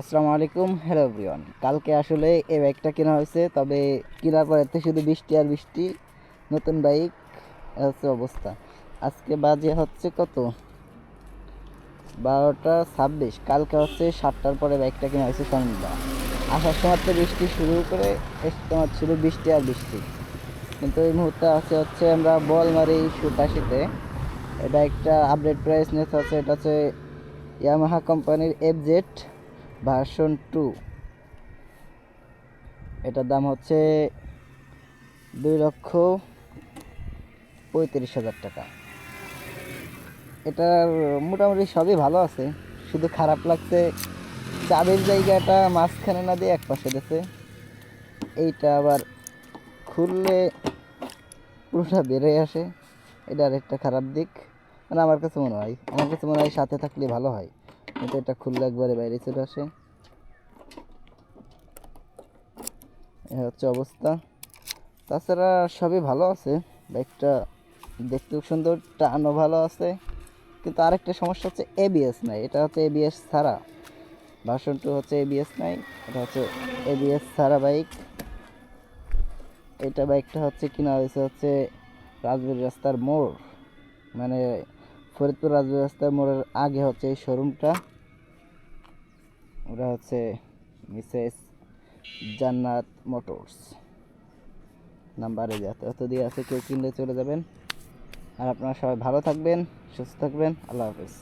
আসসালামু আলাইকুম। Hello everyone কালকে আসলে এই বাইকটা কেনা হয়েছে, তবে কেনার পরে তো শুধু বৃষ্টি আর বৃষ্টি, নতুন বাইক হচ্ছে অবস্থা। আজকে বাজে হচ্ছে কত? বারোটা ছাব্বিশ। কালকে হচ্ছে সাতটার পরে বাইকটা কেনা হয়েছে সন্ধ্যা। আসার সময় তো বৃষ্টি শুরু করে তোমার ছিল বৃষ্টি আর বৃষ্টি। কিন্তু এই মুহূর্তে আছে হচ্ছে আমরা বল বলমারি সুতাশিতে। এই বাইকটা আপডেট প্রাইস নিতে হচ্ছে এটা হচ্ছে ইয়ামাহা কোম্পানির এফ জেড ভার্সন টু। এটার দাম হচ্ছে দুই লক্ষ পঁয়ত্রিশ হাজার টাকা। এটার মোটামুটি সবই ভালো আছে, শুধু খারাপ লাগছে চাবির জায়গাটা মাঝখানে না দিয়ে এক পাশে দিয়েছে এইটা আবার খুললে পুরোটা বেরোয় আসে, এটা আরেকটা খারাপ দিক। মানে আমার কাছে মনে হয়, আমার কাছে মনে হয় সাথে থাকলে ভালো হয়। কিন্তু এটা খুললে একবারে বাইরে চলে আসে। এ হচ্ছে অবস্থা। তাছাড়া সবই ভালো আছে। বাইকটা দেখতেও সুন্দর, টানও ভালো আছে। কিন্তু আরেকটা সমস্যা হচ্ছে এবিএস নাই। এটা হচ্ছে এবিএস ছাড়া। ভার্সন টু হচ্ছে এবিএস নাই। এটা হচ্ছে এবিএস ছাড়া বাইক। এটা বাইকটা হচ্ছে কিনা হয়েছে হচ্ছে রাজবাড়ি রাস্তার মোড়। মানে ফরিদপুর রাস্তার মোড়ের আগে হচ্ছে এই শোরুমটা। ওরা হচ্ছে মিসেস জান্নাত মোটরস নাম্বারে যাতায়াত দিয়ে আছে, কেউ কিনলে চলে যাবেন। আর আপনারা সবাই ভালো থাকবেন, সুস্থ থাকবেন, আল্লাহ হাফিজ।